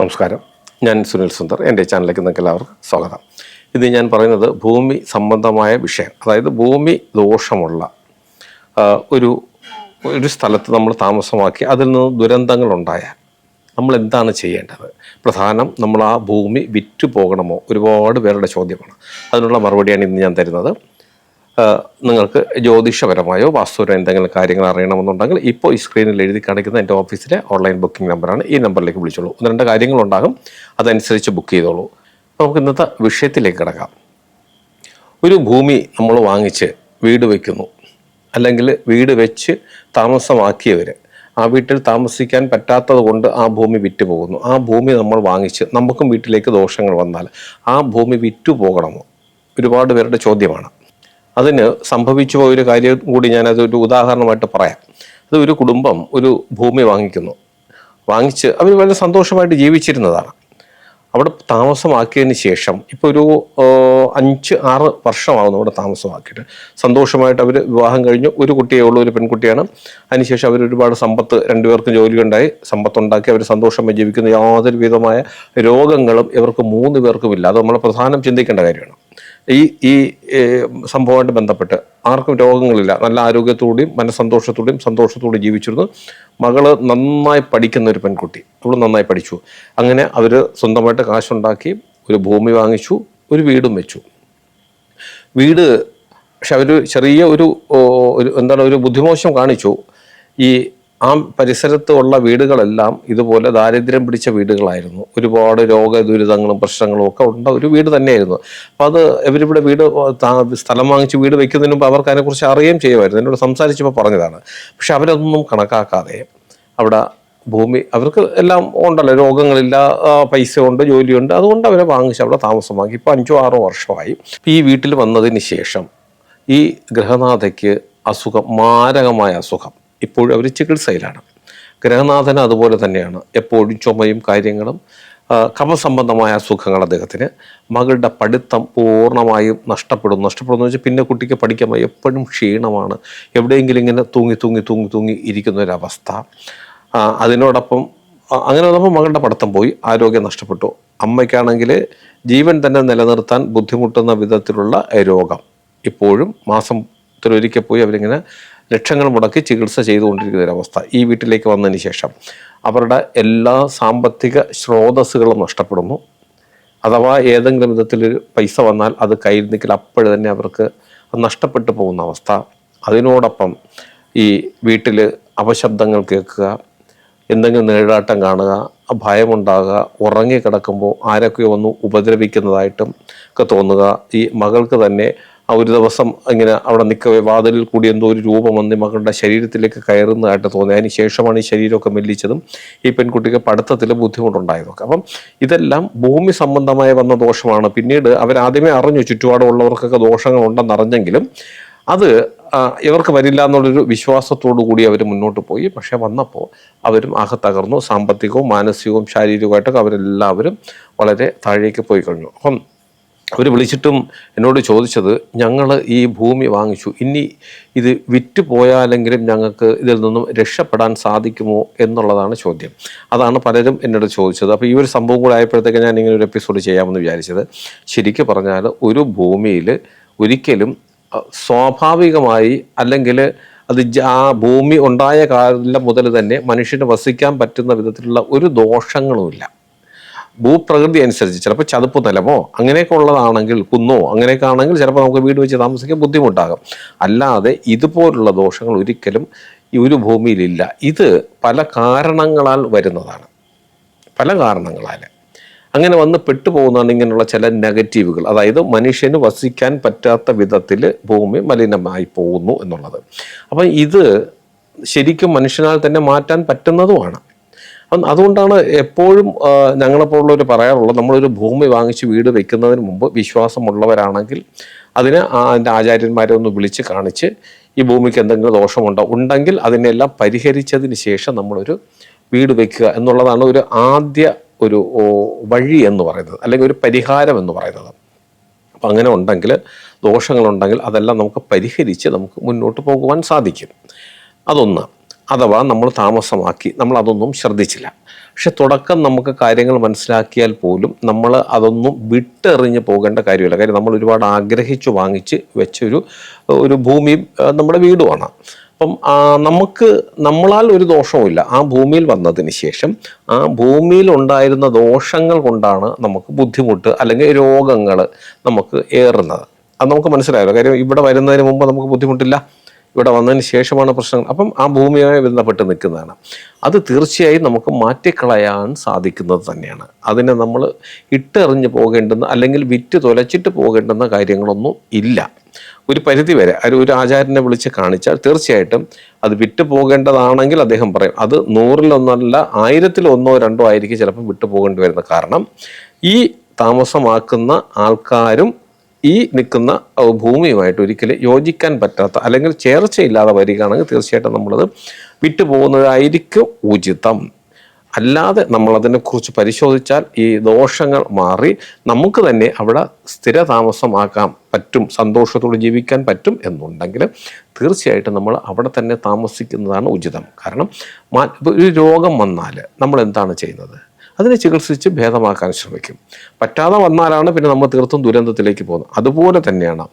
നമസ്കാരം. ഞാൻ സുനിൽ സുന്ദർ. എന്റെ ചാനലിലേക്ക് നിങ്ങൾക്ക് എല്ലാവർക്കും സ്വാഗതം. ഇത് ഞാൻ പറയുന്നത് ഭൂമി സംബന്ധമായ വിഷയം. അതായത് ഭൂമി ദോഷമുള്ള ഒരു ഒരു സ്ഥലത്ത് നമ്മൾ താമസമാക്കി അതിൽ നിന്ന് ദുരന്തങ്ങൾ ഉണ്ടായാൽ നമ്മൾ എന്താണ് ചെയ്യേണ്ടത്? പ്രധാനം നമ്മൾ ആ ഭൂമി വിറ്റു പോകണമോ ഒരുപാട് പേരുടെ ചോദ്യമാണ്. അതിനുള്ള മറുപടിയാണ് ഇന്ന് ഞാൻ തരുന്നത്. നിങ്ങൾക്ക് ജ്യോതിഷപരമായോ വാസ്തുവിനോ എന്തെങ്കിലും കാര്യങ്ങൾ അറിയണമെന്നുണ്ടെങ്കിൽ ഇപ്പോൾ ഈ സ്ക്രീനിൽ എഴുതി കാണിക്കുന്ന എന്റെ ഓഫീസിലെ ഓൺലൈൻ ബുക്കിംഗ് നമ്പറാണ് ഈ നമ്പറിലേക്ക് വിളിച്ചോളൂ. ഒന്ന് രണ്ട് കാര്യങ്ങളുണ്ടാകും. അതനുസരിച്ച് ബുക്ക് ചെയ്തോളൂ. അപ്പോൾ നമുക്ക് ഇന്നത്തെ വിഷയത്തിലേക്ക് കിടക്കാം. ഒരു ഭൂമി നമ്മൾ വാങ്ങിച്ച് വീട് വയ്ക്കുന്നു അല്ലെങ്കിൽ വീട് വെച്ച് താമസമാക്കിയവർ ആ വീട്ടിൽ താമസിക്കാൻ പറ്റാത്തത് കൊണ്ട് ആ ഭൂമി വിറ്റ് പോകുന്നു ആ ഭൂമി നമ്മൾ വാങ്ങിച്ച് നമുക്കും വീട്ടിലേക്ക് ദോഷങ്ങൾ വന്നാൽ ആ ഭൂമി വിറ്റു പോകണമോ ഒരുപാട് പേരുടെ ചോദ്യമാണ്. അതിന് സംഭവിച്ചു പോയ ഒരു കാര്യം കൂടി ഞാനത് ഒരു ഉദാഹരണമായിട്ട് പറയാം. അത് ഒരു കുടുംബം ഒരു ഭൂമി വാങ്ങിക്കുന്നു. വാങ്ങിച്ച് അവർ വളരെ സന്തോഷമായിട്ട് ജീവിച്ചിരുന്നതാണ്. അവിടെ താമസമാക്കിയതിന് ശേഷം ഇപ്പോൾ ഒരു അഞ്ച് ആറ് വർഷമാകുന്നു അവിടെ താമസമാക്കിയിട്ട്. സന്തോഷമായിട്ട് അവർ വിവാഹം കഴിഞ്ഞു. ഒരു കുട്ടിയേ ഉള്ളൂ ഒരു പെൺകുട്ടിയാണ്. അതിനുശേഷം അവർ ഒരുപാട് സമ്പത്ത് രണ്ടുപേർക്കും ജോലി ഉണ്ടായി സമ്പത്തുണ്ടാക്കി അവർ സന്തോഷമായി ജീവിക്കുന്ന. യാതൊരു വിധമായ രോഗങ്ങളും ഇവർക്ക് മൂന്ന് പേർക്കും ഇല്ല അത് നമ്മൾ പ്രധാനം ചിന്തിക്കേണ്ട കാര്യമാണ്. ഈ ഈ സംഭവമായിട്ട് ബന്ധപ്പെട്ട് ആർക്കും രോഗങ്ങളില്ല. നല്ല ആരോഗ്യത്തോടെയും മനസ്സന്തോഷത്തോടെയും സന്തോഷത്തോടെ ജീവിച്ചിരുന്നു. മകൾ നന്നായി പഠിക്കുന്ന ഒരു പെൺകുട്ടി. അവൾ നന്നായി പഠിച്ചു. അങ്ങനെ അവർ സ്വന്തമായിട്ട് കാശുണ്ടാക്കി ഒരു ഭൂമി വാങ്ങിച്ചു ഒരു വീടും വെച്ചു. വീട് പക്ഷെ അവർ ചെറിയ ഒരു എന്താണ് ഒരു ബുദ്ധിമോശം കാണിച്ചു. ഈ ആ പരിസരത്ത് ഉള്ള വീടുകളെല്ലാം ഇതുപോലെ ദാരിദ്ര്യം പിടിച്ച വീടുകളായിരുന്നു. ഒരുപാട് രോഗ ദുരിതങ്ങളും പ്രശ്നങ്ങളും ഒക്കെ ഉണ്ട ഒരു വീട് തന്നെയായിരുന്നു. അപ്പം അത് ഇവരിവിടെ വീട് സ്ഥലം വാങ്ങിച്ച് വീട് വെക്കുന്നതിന് മുമ്പ് അവർക്ക് അതിനെക്കുറിച്ച് അറിയുകയും ചെയ്യുമായിരുന്നു. എന്നോട് സംസാരിച്ചപ്പോൾ പറഞ്ഞതാണ്. പക്ഷെ അവരതൊന്നും കണക്കാക്കാതെ അവിടെ ഭൂമി അവർക്ക് എല്ലാം ഉണ്ടല്ലോ. രോഗങ്ങളില്ല പൈസ ഉണ്ട് ജോലിയുണ്ട്. അതുകൊണ്ട് അവരെ വാങ്ങിച്ച് അവിടെ താമസമാക്കി. ഇപ്പോൾ അഞ്ചോ ആറോ വർഷമായി. ഈ വീട്ടിൽ വന്നതിന് ശേഷം ഈ ഗൃഹനാഥയ്ക്ക് അസുഖം മാരകമായ അസുഖം. ഇപ്പോഴും അവർ ചികിത്സയിലാണ്. ഗ്രഹനാഥന് അതുപോലെ തന്നെയാണ്. എപ്പോഴും ചുമയും കാര്യങ്ങളും കമസംബന്ധമായ അസുഖങ്ങൾ അദ്ദേഹത്തിന്. മകളുടെ പഠിത്തം പൂർണമായും നഷ്ടപ്പെടും നഷ്ടപ്പെടുന്നു വെച്ചാൽ പിന്നെ കുട്ടിക്ക് പഠിക്കാൻ. എപ്പോഴും ക്ഷീണമാണ്. എവിടെയെങ്കിലും ഇങ്ങനെ തൂങ്ങി തൂങ്ങി തൂങ്ങി തൂങ്ങി ഇരിക്കുന്ന ഒരവസ്ഥ അതിനോടൊപ്പം അങ്ങനെ വന്നപ്പോൾ മകളുടെ പഠിത്തം പോയി. ആരോഗ്യം നഷ്ടപ്പെട്ടു. അമ്മയ്ക്കാണെങ്കിൽ ജീവൻ തന്നെ നിലനിർത്താൻ ബുദ്ധിമുട്ടുന്ന വിധത്തിലുള്ള രോഗം. ഇപ്പോഴും മാസം ഒരിക്കൽ പോയി അവരിങ്ങനെ ലക്ഷങ്ങൾ മുടക്കി ചികിത്സ ചെയ്തുകൊണ്ടിരിക്കുന്ന ഒരവസ്ഥ ഈ വീട്ടിലേക്ക് വന്നതിന് ശേഷം. അവരുടെ എല്ലാ സാമ്പത്തിക സ്രോതസ്സുകളും നഷ്ടപ്പെടുന്നു. അഥവാ ഏതെങ്കിലും വിധത്തിൽ പൈസ വന്നാൽ അത് കയ്യിൽ നിൽക്കൽ അപ്പോഴ് തന്നെ അവർക്ക് നഷ്ടപ്പെട്ടു പോകുന്ന അവസ്ഥ. അതിനോടൊപ്പം ഈ വീട്ടിൽ അപശബ്ദങ്ങൾ കേൾക്കുക എന്തെങ്കിലും നേടാട്ടം കാണുക ഭയമുണ്ടാകുക ഉറങ്ങി കിടക്കുമ്പോൾ ആരൊക്കെയോ ഒന്ന് ഉപദ്രവിക്കുന്നതായിട്ടും ഒക്കെ തോന്നുക. ഈ മകൾക്ക് തന്നെ ഒരു ദിവസം ഇങ്ങനെ അവിടെ നിൽക്കവേ വാതിലിൽ കൂടി എന്തോ ഒരു രൂപം വന്ന് മകളുടെ ശരീരത്തിലേക്ക് കയറുന്നതായിട്ട് തോന്നി. അതിന് ശേഷമാണ് ഈ ശരീരമൊക്കെ മെല്ലിച്ചതും ഈ പെൺകുട്ടിക്ക് പഠിത്തത്തിൽ ബുദ്ധിമുട്ടുണ്ടായതൊക്കെ. അപ്പം ഇതെല്ലാം ഭൂമി സംബന്ധമായി വന്ന ദോഷമാണ്. പിന്നീട് അവരാദ്യമേ അറിഞ്ഞു ചുറ്റുപാടുള്ളവർക്കൊക്കെ ദോഷങ്ങളുണ്ടെന്ന് അറിഞ്ഞെങ്കിലും അത് ഇവർക്ക് വരില്ല എന്നുള്ളൊരു വിശ്വാസത്തോടു കൂടി അവർ മുന്നോട്ട് പോയി. പക്ഷേ വന്നപ്പോൾ അവരും അകത്തകർന്നു. തകർന്നു സാമ്പത്തികവും മാനസികവും ശാരീരികമായിട്ടൊക്കെ അവരെല്ലാവരും വളരെ താഴേക്ക് പോയി കഴിഞ്ഞു. അപ്പം അവർ വിളിച്ചിട്ടും എന്നോട് ചോദിച്ചത് ഞങ്ങൾ ഈ ഭൂമി വാങ്ങിച്ചു. ഇനി ഇത് വിറ്റ് പോയാലെങ്കിലും ഞങ്ങൾക്ക് ഇതിൽ നിന്നും രക്ഷപ്പെടാൻ സാധിക്കുമോ എന്നുള്ളതാണ് ചോദ്യം. അതാണ് പലരും എന്നോട് ചോദിച്ചത്. അപ്പോൾ ഈ ഒരു സംഭവം കൂടെ ആയപ്പോഴത്തേക്ക് ഞാൻ ഇങ്ങനെ ഒരു എപ്പിസോഡ് ചെയ്യാമെന്ന് വിചാരിച്ചത്. ശരിക്കും പറഞ്ഞാൽ ഒരു ഭൂമിയിൽ ഒരിക്കലും സ്വാഭാവികമായി അല്ലെങ്കിൽ അത് ആ ഭൂമി ഉണ്ടായ കാലം മുതൽ തന്നെ മനുഷ്യന് വസിക്കാൻ പറ്റുന്ന വിധത്തിലുള്ള ഒരു ദോഷങ്ങളുമില്ല ഭൂപ്രകൃതി അനുസരിച്ച് ചിലപ്പോൾ ചതുപ്പ് നിലമോ അങ്ങനെയൊക്കെ ഉള്ളതാണെങ്കിൽ കുന്നോ അങ്ങനെയൊക്കെ ആണെങ്കിൽ ചിലപ്പോൾ നമുക്ക് വീട് വെച്ച് താമസിക്കാൻ ബുദ്ധിമുട്ടാകും. അല്ലാതെ ഇതുപോലുള്ള ദോഷങ്ങൾ ഒരിക്കലും ഈ ഒരു ഭൂമിയിലില്ല. ഇത് പല കാരണങ്ങളാൽ വരുന്നതാണ്. പല കാരണങ്ങളാൽ. അങ്ങനെ വന്ന് പെട്ടുപോകുന്നതാണ് ഇങ്ങനെയുള്ള ചില നെഗറ്റീവുകൾ. അതായത് മനുഷ്യന് വസിക്കാൻ പറ്റാത്ത വിധത്തിൽ ഭൂമി മലിനമായി പോകുന്നു എന്നുള്ളത്. അപ്പം ഇത് ശരിക്കും മനുഷ്യനാൽ തന്നെ മാറ്റാൻ പറ്റുന്നതുമാണ്. അപ്പം അതുകൊണ്ടാണ് എപ്പോഴും ഞങ്ങളെപ്പോഴുള്ളവർ പറയാറുള്ളത് നമ്മളൊരു ഭൂമി വാങ്ങിച്ച് വീട് വെക്കുന്നതിന് മുമ്പ് വിശ്വാസമുള്ളവരാണെങ്കിൽ അതിന് അതിന്റെ ആചാര്യന്മാരെ ഒന്ന് വിളിച്ച് കാണിച്ച് ഈ ഭൂമിക്ക് എന്തെങ്കിലും ദോഷമുണ്ടോ ഉണ്ടെങ്കിൽ അതിനെല്ലാം പരിഹരിച്ചതിന് ശേഷം നമ്മളൊരു വീട് വെക്കുക എന്നുള്ളതാണ് ഒരു ആദ്യ ഒരു വഴി എന്ന് പറയുന്നത്. അല്ലെങ്കിൽ ഒരു പരിഹാരം എന്ന് പറയുന്നത്. അപ്പം അങ്ങനെ ഉണ്ടെങ്കിൽ ദോഷങ്ങളുണ്ടെങ്കിൽ അതെല്ലാം നമുക്ക് പരിഹരിച്ച് നമുക്ക് മുന്നോട്ട് പോകുവാൻ സാധിക്കും. അതൊന്ന്. അഥവാ നമ്മൾ താമസമാക്കി നമ്മൾ അതൊന്നും ശ്രദ്ധിച്ചില്ല. പക്ഷെ തുടക്കം നമുക്ക് കാര്യങ്ങൾ മനസ്സിലാക്കിയാൽ പോലും നമ്മൾ അതൊന്നും വിട്ടെറിഞ്ഞ് പോകേണ്ട കാര്യമില്ല. കാര്യം നമ്മൾ ഒരുപാട് ആഗ്രഹിച്ചു വാങ്ങിച്ച് വെച്ചൊരു ഒരു ഭൂമിയും ആ, നമ്മുടെ വീടുമാണ് അപ്പം നമുക്ക് നമ്മളാൽ ഒരു ദോഷവുമില്ല. ആ ഭൂമിയിൽ വന്നതിന് ശേഷം ആ ഭൂമിയിൽ ഉണ്ടായിരുന്ന ദോഷങ്ങൾ കൊണ്ടാണ് നമുക്ക് ബുദ്ധിമുട്ട് അല്ലെങ്കിൽ രോഗങ്ങൾ നമുക്ക് ഏറുന്നത്. അത് നമുക്ക് മനസ്സിലായല്ലോ. കാര്യം ഇവിടെ വരുന്നതിന് മുമ്പ് നമുക്ക് ബുദ്ധിമുട്ടില്ല? ഇവിടെ വന്നതിന് ശേഷമാണ് പ്രശ്നങ്ങൾ. അപ്പം ആ ഭൂമിയുമായി ബന്ധപ്പെട്ട് നിൽക്കുന്നതാണ്. അത് തീർച്ചയായും നമുക്ക് മാറ്റിക്കളയാൻ സാധിക്കുന്നത് തന്നെയാണ്. അതിനെ നമ്മൾ ഇട്ടെറിഞ്ഞ് പോകേണ്ടുന്ന അല്ലെങ്കിൽ വിറ്റ് തുലച്ചിട്ട് പോകേണ്ടുന്ന കാര്യങ്ങളൊന്നും ഇല്ല. ഒരു പരിധി വരെ ഒരു ആചാര്യനെ വിളിച്ച് കാണിച്ചാൽ തീർച്ചയായിട്ടും അത് വിട്ടു പോകേണ്ടതാണെങ്കിൽ അദ്ദേഹം പറയും അത് നൂറിലൊന്നല്ല ആയിരത്തിലൊന്നോ രണ്ടോ ആയിരിക്കും ചിലപ്പോൾ വിട്ടു പോകേണ്ടി വരുന്നത് കാരണം. ഈ താമസമാക്കുന്ന ആൾക്കാരും ഈ നിൽക്കുന്ന ഭൂമിയുമായിട്ട് ഒരിക്കലും യോജിക്കാൻ പറ്റാത്ത അല്ലെങ്കിൽ ചേർച്ചയില്ലാതെ വരികയാണെങ്കിൽ തീർച്ചയായിട്ടും നമ്മളത് വിട്ടുപോകുന്നതായിരിക്കും ഉചിതം. അല്ലാതെ നമ്മൾ അതിനെക്കുറിച്ച് പരിശോധിച്ചാൽ ഈ ദോഷങ്ങൾ മാറി നമുക്ക് തന്നെ അവിടെ സ്ഥിര താമസമാക്കാൻ പറ്റും സന്തോഷത്തോടെ ജീവിക്കാൻ പറ്റും എന്നുണ്ടെങ്കിൽ തീർച്ചയായിട്ടും നമ്മൾ അവിടെ തന്നെ താമസിക്കുന്നതാണ് ഉചിതം. കാരണം ഒരു രോഗം വന്നാൽ നമ്മൾ എന്താണ് ചെയ്യുന്നത്? അതിനെ ചികിത്സിച്ച് ഭേദമാക്കാൻ ശ്രമിക്കും. പറ്റാതെ വന്നാലാണ് പിന്നെ നമ്മൾ തീർത്തും ദുരന്തത്തിലേക്ക് പോകുന്നത്. അതുപോലെ തന്നെയാണ്.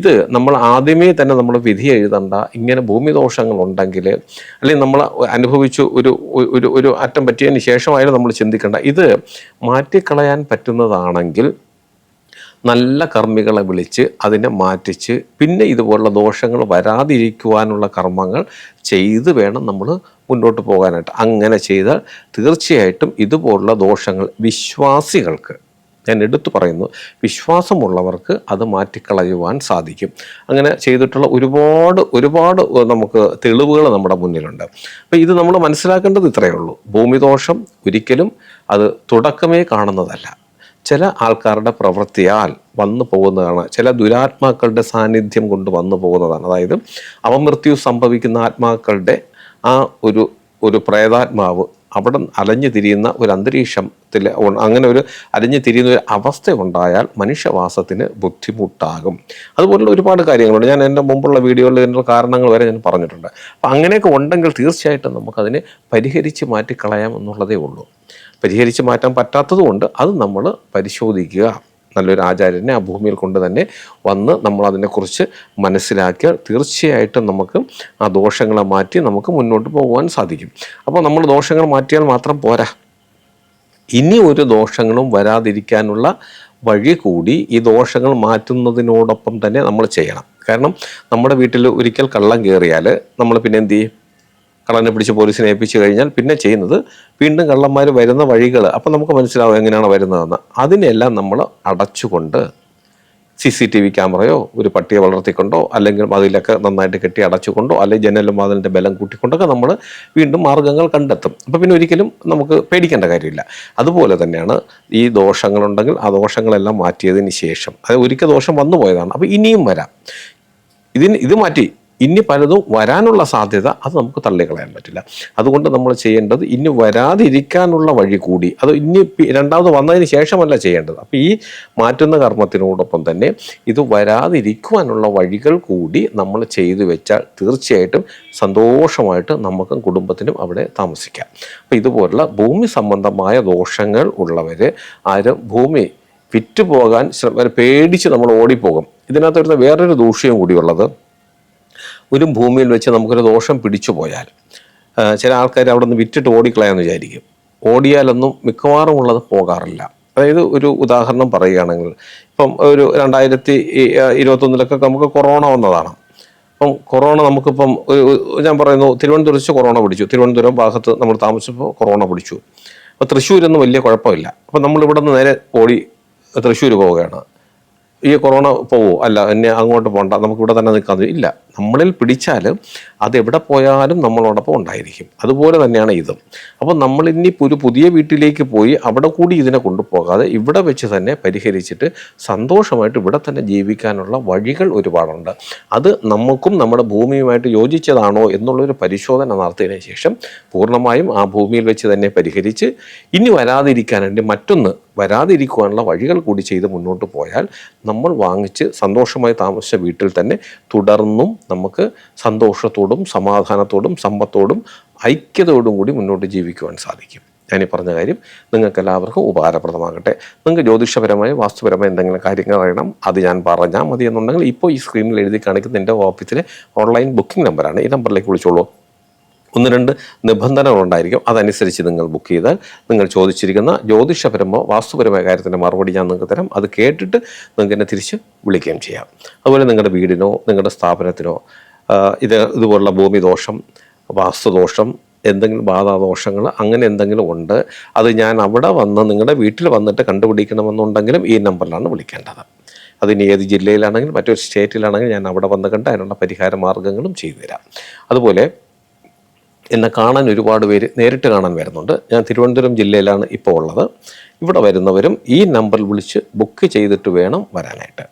ഇത് നമ്മൾ ആദ്യമേ തന്നെ നമ്മൾ വിധി എഴുതണ്ട ഇങ്ങനെ ഭൂമി ദോഷങ്ങൾ ഉണ്ടെങ്കിൽ അല്ലെങ്കിൽ നമ്മൾ അനുഭവിച്ചു ഒരു ഒരു ഒരു അറ്റം പറ്റിയതിന് ശേഷമായാലും നമ്മൾ ചിന്തിക്കേണ്ട. ഇത് മാറ്റിക്കളയാൻ പറ്റുന്നതാണെങ്കിൽ നല്ല കർമ്മികളെ വിളിച്ച് അതിനെ മാറ്റിച്ച് പിന്നെ ഇതുപോലുള്ള ദോഷങ്ങൾ വരാതിരിക്കുവാനുള്ള കർമ്മങ്ങൾ ചെയ്ത് വേണം നമ്മൾ മുന്നോട്ട് പോകാനായിട്ട്. അങ്ങനെ ചെയ്താൽ തീർച്ചയായിട്ടും ഇതുപോലുള്ള ദോഷങ്ങൾ വിശ്വാസികൾക്ക് ഞാൻ എടുത്തു പറയുന്നു വിശ്വാസമുള്ളവർക്ക് അത് മാറ്റിക്കളയുവാൻ സാധിക്കും. അങ്ങനെ ചെയ്തിട്ടുള്ള ഒരുപാട് ഒരുപാട് നമുക്ക് തെളിവുകൾ നമ്മുടെ മുന്നിലുണ്ട്. അപ്പോൾ ഇത് നമ്മൾ മനസ്സിലാക്കേണ്ടത് ഇത്രയേ ഉള്ളൂ. ഭൂമിദോഷം ഒരിക്കലും അത് തുടക്കമേ കാണുന്നതല്ല. ചില ആൾക്കാരുടെ പ്രവൃത്തിയാൽ വന്നു പോകുന്നതാണ് ചില ദുരാത്മാക്കളുടെ സാന്നിധ്യം കൊണ്ട് വന്നു പോകുന്നതാണ്. അതായത് അപമൃത്യു സംഭവിക്കുന്ന ആത്മാക്കളുടെ ആ ഒരു ഒരു പ്രേതാത്മാവ് അവിടെ അലഞ്ഞു തിരിയുന്ന ഒരു അന്തരീക്ഷത്തിൽ അങ്ങനെ ഒരു അലഞ്ഞു തിരിയുന്ന ഒരു അവസ്ഥ ഉണ്ടായാൽ മനുഷ്യവാസത്തിന് ബുദ്ധിമുട്ടാകും. അതുപോലുള്ള ഒരുപാട് കാര്യങ്ങളുണ്ട്. ഞാൻ എന്റെ മുമ്പുള്ള വീഡിയോയിൽ ഇതിന്റെ കാരണങ്ങൾ വരെ ഞാൻ പറഞ്ഞിട്ടുണ്ട്. അപ്പം അങ്ങനെയൊക്കെ ഉണ്ടെങ്കിൽ തീർച്ചയായിട്ടും നമുക്കതിനെ പരിഹരിച്ച് മാറ്റിക്കളയാം എന്നുള്ളതേ ഉള്ളൂ. പരിഹരിച്ച് മാറ്റാൻ പറ്റാത്തതുകൊണ്ട് അത് നമ്മൾ പരിശോധിക്കുക. നല്ലൊരു ആചാര്യനെ ആ ഭൂമിയിൽ കൊണ്ട് തന്നെ വന്ന് നമ്മൾ അതിനെക്കുറിച്ച് മനസ്സിലാക്കിയാൽ തീർച്ചയായിട്ടും നമുക്ക് ആ ദോഷങ്ങളെ മാറ്റി നമുക്ക് മുന്നോട്ട് പോകുവാൻ സാധിക്കും. അപ്പോൾ നമ്മൾ ദോഷങ്ങൾ മാറ്റിയാൽ മാത്രം പോരാ. ഇനി ഒരു ദോഷങ്ങളും വരാതിരിക്കാനുള്ള വഴി കൂടി ഈ ദോഷങ്ങൾ മാറ്റുന്നതിനോടൊപ്പം തന്നെ നമ്മൾ ചെയ്യണം. കാരണം നമ്മുടെ വീട്ടിൽ ഒരിക്കൽ കള്ളം കയറിയാൽ നമ്മൾ പിന്നെ എന്ത് ചെയ്യും? കള്ളനെ പിടിച്ച് പോലീസിനെ ഏൽപ്പിച്ചു കഴിഞ്ഞാൽ പിന്നെ ചെയ്യുന്നത് വീണ്ടും കള്ളന്മാർ വരുന്ന വഴികൾ അപ്പം നമുക്ക് മനസ്സിലാവും എങ്ങനെയാണ് വരുന്നതെന്ന്. അതിനെല്ലാം നമ്മൾ അടച്ചുകൊണ്ട് സി സി ടി വി ക്യാമറയോ ഒരു പട്ടിയെ വളർത്തിക്കൊണ്ടോ അല്ലെങ്കിൽ അതിലൊക്കെ നന്നായിട്ട് കെട്ടി അടച്ചുകൊണ്ടോ അല്ലെങ്കിൽ ജനലും വാതിലിന്റെ ബലം കൂട്ടിക്കൊണ്ടൊക്കെ നമ്മൾ വീണ്ടും മാർഗങ്ങൾ കണ്ടെത്തും. അപ്പം പിന്നെ ഒരിക്കലും നമുക്ക് പേടിക്കേണ്ട കാര്യമില്ല. അതുപോലെ തന്നെയാണ് ഈ ദോഷങ്ങളുണ്ടെങ്കിൽ ആ ദോഷങ്ങളെല്ലാം മാറ്റിയതിന് ശേഷം. അത് ഒരിക്കൽ ദോഷം വന്നു പോയതാണ് അപ്പോൾ ഇനിയും വരാം. ഇതിന് ഇത് മാറ്റി ഇനി പലതും വരാനുള്ള സാധ്യത അത് നമുക്ക് തള്ളിക്കളയാൻ പറ്റില്ല. അതുകൊണ്ട് നമ്മൾ ചെയ്യേണ്ടത് ഇനി വരാതിരിക്കാനുള്ള വഴി കൂടി അത് ഇനി രണ്ടാമത് വന്നതിന് ശേഷമല്ല ചെയ്യേണ്ടത്. അപ്പോൾ ഈ മാറ്റുന്ന കർമ്മത്തിനോടൊപ്പം തന്നെ ഇത് വരാതിരിക്കുവാനുള്ള വഴികൾ കൂടി നമ്മൾ ചെയ്തു വെച്ചാൽ തീർച്ചയായിട്ടും സന്തോഷമായിട്ട് നമുക്കും കുടുംബത്തിനും അവിടെ താമസിക്കാം. അപ്പോൾ ഇതുപോലുള്ള ഭൂമി സംബന്ധമായ ദോഷങ്ങൾ ഉള്ളവർ ആരും ഭൂമി വിറ്റുപോകാൻ ശ്രമ പേടിച്ച് നമ്മൾ ഓടിപ്പോകും. ഇതിനകത്ത് വരുന്ന വേറൊരു ദൂഷ്യം കൂടിയുള്ളത് ഒരു ഭൂമിയിൽ വെച്ച് നമുക്കൊരു ദോഷം പിടിച്ചു പോയാൽ ചില ആൾക്കാർ അവിടെ നിന്ന് വിറ്റിട്ട് ഓടിക്കളയാന്ന് വിചാരിക്കും. ഓടിയാലൊന്നും മിക്കവാറും ഉള്ളത് പോകാറില്ല. അതായത് ഒരു ഉദാഹരണം പറയുകയാണെങ്കിൽ ഇപ്പം ഒരു രണ്ടായിരത്തി ഇരുപത്തൊന്നിലൊക്കെ നമുക്ക് കൊറോണ വന്നതാണ്. അപ്പം കൊറോണ നമുക്കിപ്പം ഞാൻ പറയുന്നു തിരുവനന്തപുരം കൊറോണ പിടിച്ചു. തിരുവനന്തപുരം ഭാഗത്ത് നമ്മൾ താമസിച്ചപ്പോൾ കൊറോണ പിടിച്ചു. അപ്പോൾ തൃശ്ശൂരൊന്നും വലിയ കുഴപ്പമില്ല. അപ്പം നമ്മളിവിടെ നിന്ന് നേരെ ഓടി തൃശ്ശൂർ പോവുകയാണ്. ഈ കൊറോണ പോവോ? അല്ല എന്നെ അങ്ങോട്ട് പോകണ്ട നമുക്ക് ഇവിടെ തന്നെ നിൽക്കാൻ ഇല്ല. നമ്മളിൽ പിടിച്ചാൽ അത് എവിടെ പോയാലും നമ്മളോടൊപ്പം ഉണ്ടായിരിക്കും. അതുപോലെ തന്നെയാണ് ഇതും. അപ്പോൾ നമ്മൾ ഇനി ഒരു പുതിയ വീട്ടിലേക്ക് പോയി അവിടെ കൂടി ഇതിനെ കൊണ്ടുപോകാതെ ഇവിടെ വെച്ച് തന്നെ പരിഹരിച്ചിട്ട് സന്തോഷമായിട്ട് ഇവിടെ തന്നെ ജീവിക്കാനുള്ള വഴികൾ ഒരുപാടുണ്ട്. അത് നമുക്കും നമ്മുടെ ഭൂമിയുമായിട്ട് യോജിച്ചതാണോ എന്നുള്ളൊരു പരിശോധന നടത്തിയതിനു ശേഷം പൂർണമായും ആ ഭൂമിയിൽ വെച്ച് തന്നെ പരിഹരിച്ച് ഇനി വരാതിരിക്കാനായിട്ട് മറ്റൊന്ന് വരാതിരിക്കുവാനുള്ള വഴികൾ കൂടി ചെയ്ത് മുന്നോട്ട് പോയാൽ നമ്മൾ വാങ്ങിച്ച് സന്തോഷമായി താമസിച്ച വീട്ടിൽ തന്നെ തുടർന്നും നമുക്ക് സന്തോഷത്തോടും സമാധാനത്തോടും സമ്പത്തോടും ഐക്യതയോടും കൂടി മുന്നോട്ട് ജീവിക്കുവാൻ സാധിക്കും. ഞാൻ ഈ പറഞ്ഞ കാര്യം നിങ്ങൾക്ക് എല്ലാവർക്കും ഉപകാരപ്രദമാകട്ടെ. നിങ്ങൾക്ക് ജ്യോതിഷപരമായ വാസ്തുപരമായ എന്തെങ്കിലും കാര്യങ്ങൾ അറിയണം അത് ഞാൻ പറഞ്ഞാൽ മതി എന്നുണ്ടെങ്കിൽ ഇപ്പോൾ ഈ സ്ക്രീനിൽ എഴുതി കാണിക്കുന്ന എന്റെ ഓഫീസിലെ ഓൺലൈൻ ബുക്കിംഗ് നമ്പറാണ് ഈ നമ്പറിലേക്ക് വിളിച്ചോളൂ. ഒന്ന് രണ്ട് നിബന്ധനകൾ ഉണ്ടായിരിക്കും. അതനുസരിച്ച് നിങ്ങൾ ബുക്ക് ചെയ്താൽ നിങ്ങൾ ചോദിച്ചിരിക്കുന്ന ജ്യോതിഷപരമോ വാസ്തുപരമായ കാര്യത്തിന്റെ മറുപടി ഞാൻ നിങ്ങൾക്ക് തരാം. അത് കേട്ടിട്ട് നിങ്ങൾക്ക് എന്നെ തിരിച്ച് വിളിക്കുകയും ചെയ്യാം. അതുപോലെ നിങ്ങളുടെ വീടിനോ നിങ്ങളുടെ സ്ഥാപനത്തിനോ ഇത് ഇതുപോലുള്ള ഭൂമി ദോഷം വാസ്തുദോഷം എന്തെങ്കിലും ബാധാദോഷങ്ങൾ അങ്ങനെ എന്തെങ്കിലും ഉണ്ട്. അത് ഞാൻ അവിടെ വന്ന് നിങ്ങളുടെ വീട്ടിൽ വന്നിട്ട് കണ്ടുപിടിക്കണമെന്നുണ്ടെങ്കിലും ഈ നമ്പറിലാണ് വിളിക്കേണ്ടത്. അതിന് ഏത് ജില്ലയിലാണെങ്കിലും മറ്റൊരു സ്റ്റേറ്റിലാണെങ്കിലും ഞാൻ അവിടെ വന്ന് കണ്ട് അതിനുള്ള പരിഹാര മാർഗങ്ങളും ചെയ്തു തരാം. അതുപോലെ എന്നെ കാണാൻ ഒരുപാട് പേര് നേരിട്ട് കാണാൻ വരുന്നുണ്ട്. ഞാൻ തിരുവനന്തപുരം ജില്ലയിലാണ് ഇപ്പോൾ ഉള്ളത്. ഇവിടെ വരുന്നവരും ഈ നമ്പറിൽ വിളിച്ച് ബുക്ക് ചെയ്തിട്ട് വേണം വരാനായിട്ട്.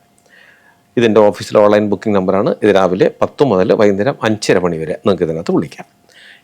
ഇതിന്റെ ഓഫീസിലെ ഓൺലൈൻ ബുക്കിംഗ് നമ്പറാണ്. ഇത് രാവിലെ പത്ത് മുതൽ വൈകുന്നേരം അഞ്ചര മണി വരെ നിങ്ങൾക്ക് ഇതിനകത്ത് വിളിക്കാം.